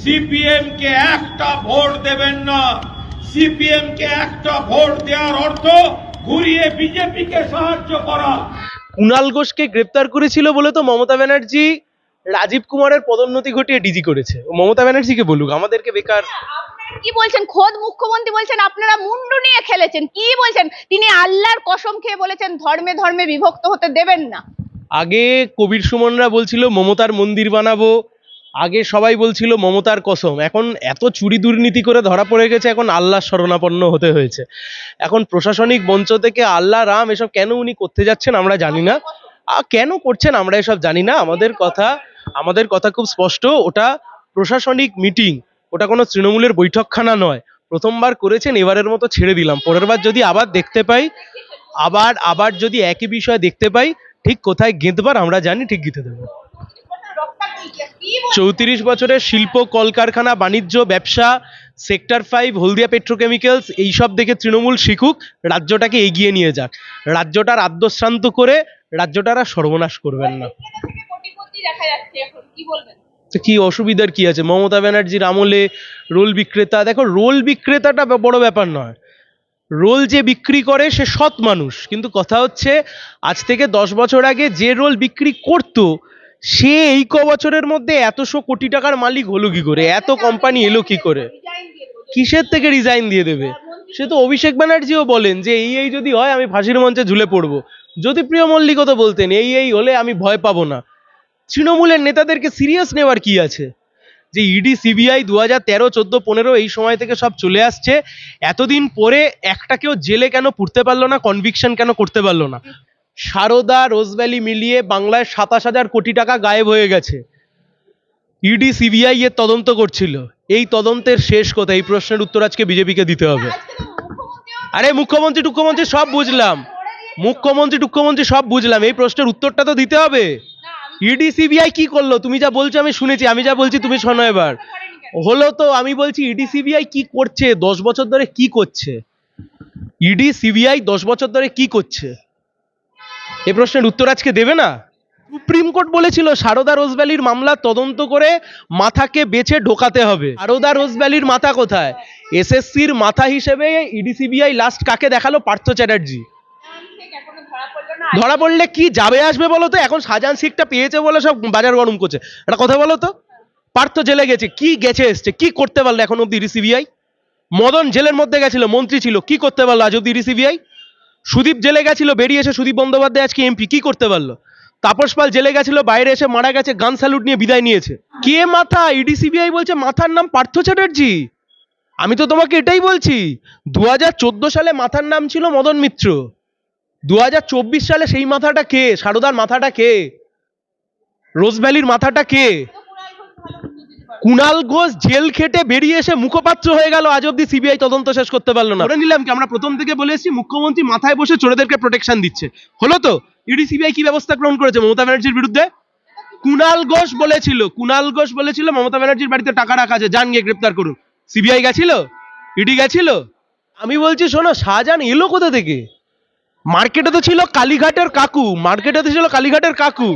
CPM কে একটা vote দেবেন না। সিপিএম কে একটা ভোট দেওয়ার অর্থ ঘুরিয়ে বিজেপিকে সাহায্য করা। কুণাল ঘোষকে গ্রেপ্তার করেছিল বলে তো মমতা ব্যানার্জি রাজীব কুমারের পদোন্নতি ঘটিয়ে ডিজি করেছে। ও মমতা ব্যানার্জিকে বলুক আমাদেরকে বেকার কি বলছেন? খোদ মুখ্যমন্ত্রী বলছেন আপনারা মুন্ডু নিয়ে খেলেছেন। কি বলছেন? তিনি আল্লাহর কসম খেয়ে বলেছেন ধর্মে ধর্মে বিভক্ত হতে দেবেন না। আগে কবির সুমনরা বলছিল মমতার মন্দির বানাবো আগে সবাই বলছিল মমতার কসম। এখন এত চুরি দুর্নীতি করে ধরা পড়ে গেছে, এখন আল্লাহ শরণাপন্ন হতে হয়েছে। এখন প্রশাসনিক মঞ্চ থেকে আল্লাহ, রাম এসব কেন উনি করতে যাচ্ছেন আমরা জানি না। কেন করছেন আমরা এসব জানি না। আমাদের কথা আমাদের কথা খুব স্পষ্ট। ওটা প্রশাসনিক মিটিং, ওটা কোনো তৃণমূলের বৈঠকখানা নয়। প্রথমবার করেছেন, এবারের মতো ছেড়ে দিলাম। পরের বার যদি আবার দেখতে পাই, আবার আবার যদি একই বিষয় দেখতে পাই, ঠিক কোথায় গেঁথবার আমরা জানি, ঠিক গেঁথে দেবো। চৌত্রিশ বছরের শিল্প, কলকারখানা, বাণিজ্য, ব্যবসা, সেক্টর ফাইভ, হলদিয়া পেট্রোকেমিক্যালস, এইসব দেখে তৃণমূল শিখুক, রাজ্যটাকে এগিয়ে নিয়ে যাক। রাজ্যটার আদ্যশ্রান্ত করে রাজ্যটার সর্বনাশ করবেন না। তো কি অসুবিধার কি আছে? মমতা ব্যানার্জির আমলে রোল বিক্রেতা, দেখো রোল বিক্রেতাটা বড় ব্যাপার নয়। রোল যে বিক্রি করে, সে সৎ মানুষ। কিন্তু কথা হচ্ছে, আজ থেকে দশ বছর আগে যে রোল বিক্রি করতো সে এই ক বছরের মধ্যে এতশো কোটি টাকার মালিক হলো কি করে? এত কোম্পানি এলো কি করে? কিসের থেকে রিজাইন দিয়ে দেবে? সে তো অভিষেক ব্যানার্জিও বলেন যে এই এই যদি হয় আমি ফাঁসির মঞ্চে ঝুলে পড়ব। জ্যোতিপ্রিয় মল্লিকও তো বলতেন, এই এই হলে আমি ভয় পাবো না। তৃণমূলের নেতাদেরকে সিরিয়াস নেওয়ার কি আছে? যে ইডি সিবিআই দু হাজার তেরো, চোদ্দ, পনেরো এই সময় থেকে সব চলে আসছে। এতদিন পরে একটা কেউ জেলে কেন পুড়তে পারল না কনভিকশন কেন করতে পারল না? সারদা রোজভ্যালি মিলিয়ে বাংলায় সাতাশ হাজার কোটি টাকা গায়েব হয়ে গেছে। ইডি সিবিআই এর তদন্ত করছিল। এই তদন্তের শেষ কথা, এই প্রশ্নের উত্তর আজকে বিজেপিকে দিতে হবে। আরে মুখ্যমন্ত্রী টুখ্যমন্ত্রী সব বুঝলাম। মুখ্যমন্ত্রী টুখ্যমন্ত্রী সব বুঝলাম। এই প্রশ্নের উত্তরটা তো দিতে হবে। ইডি সিবিআই কি করল? তুমি যা বলছো আমি শুনেছি, আমি যা বলছি তুমি শোনো এবার। হলো তো আমি বলছি ইডি সিবিআই কি করছে? দশ বছর ধরে কি করছে? ইডি সিবিআই দশ বছর ধরে কি করছে? এ প্রশ্নের উত্তর আজকে দেবে না। সুপ্রিম কোর্ট বলেছিল, সারদা রোজভ্যালির মামলা তদন্ত করে মাথাকে বেছে ঢোকাতে হবে। সারদা রোজভ্যালির মাথা কোথায়? এসএসসির মাথা হিসেবে ইডিসিবিআই লাস্ট কাকে দেখাল? পার্থ চ্যাটার্জি। ধরা পড়লে কি যাবে আসবে বলো তো? এখন শাহজাহান শিখটা পেয়েছে বলে সব বাজার গরম করছে। একটা কথা বলো তো? পার্থ জেলে গেছে, কি গেছে এসছে? কি করতে পারল এখন অব্দি সিবিআই? মদন জেলের মধ্যে গেছিল, মন্ত্রী ছিল, কি করতে পারল আজ অব্দি সিবিআই? সুদীপ জেলে গেছিল, বেরিয়ে এসে সুদীপ বন্দ্যোপাধ্যায় আজকে এমপি কি করতে পারল? তাপস পাল জেলে গেছিল, বাইরে এসে মারা গেছে, গান স্যালুট নিয়ে বিদায় নিয়েছে। কে মাথা? ইডি সিবিআই বলছে, মাথার নাম পার্থ চ্যাটার্জি। আমি তো তোমাকে এটাই বলছি দু হাজার চোদ্দ সালে মাথার নাম ছিল মদন মিত্র। দু হাজার চব্বিশ সালে সেই মাথাটা কে? সারদার মাথাটা কে? রোজভ্যালির মাথাটা কে? কুণাল ঘোষ জেল খেটে বেরিয়ে এসে মুখপাত্র হয়ে গেল। আজ অব্দি সিবিআই তদন্ত শেষ করতে পারল না। ধরে নিলাম কি আমরা প্রথম থেকে বলে এসেছি মুখ্যমন্ত্রী মাথায় বসে চোরেদেরকে প্রোটেকশন দিচ্ছে। হলো তো ইডি সিবিআই কি ব্যবস্থা গ্রহণ করেছে মমতা ব্যানার্জির বিরুদ্ধে? কুণাল ঘোষ বলেছিল কুণাল ঘোষ বলেছিল মমতা ব্যানার্জির বাড়িতে টাকা রাখা আছে যান গিয়ে গ্রেপ্তার করুন। সিবিআই গেছিল? ইডি গেছিল? আমি বলছি শোনো শাহজাহান এলো কোথা থেকে? মার্কেটে তো ছিল কালীঘাটের কাকু মার্কেটে তো ছিল কালীঘাটের কাকু।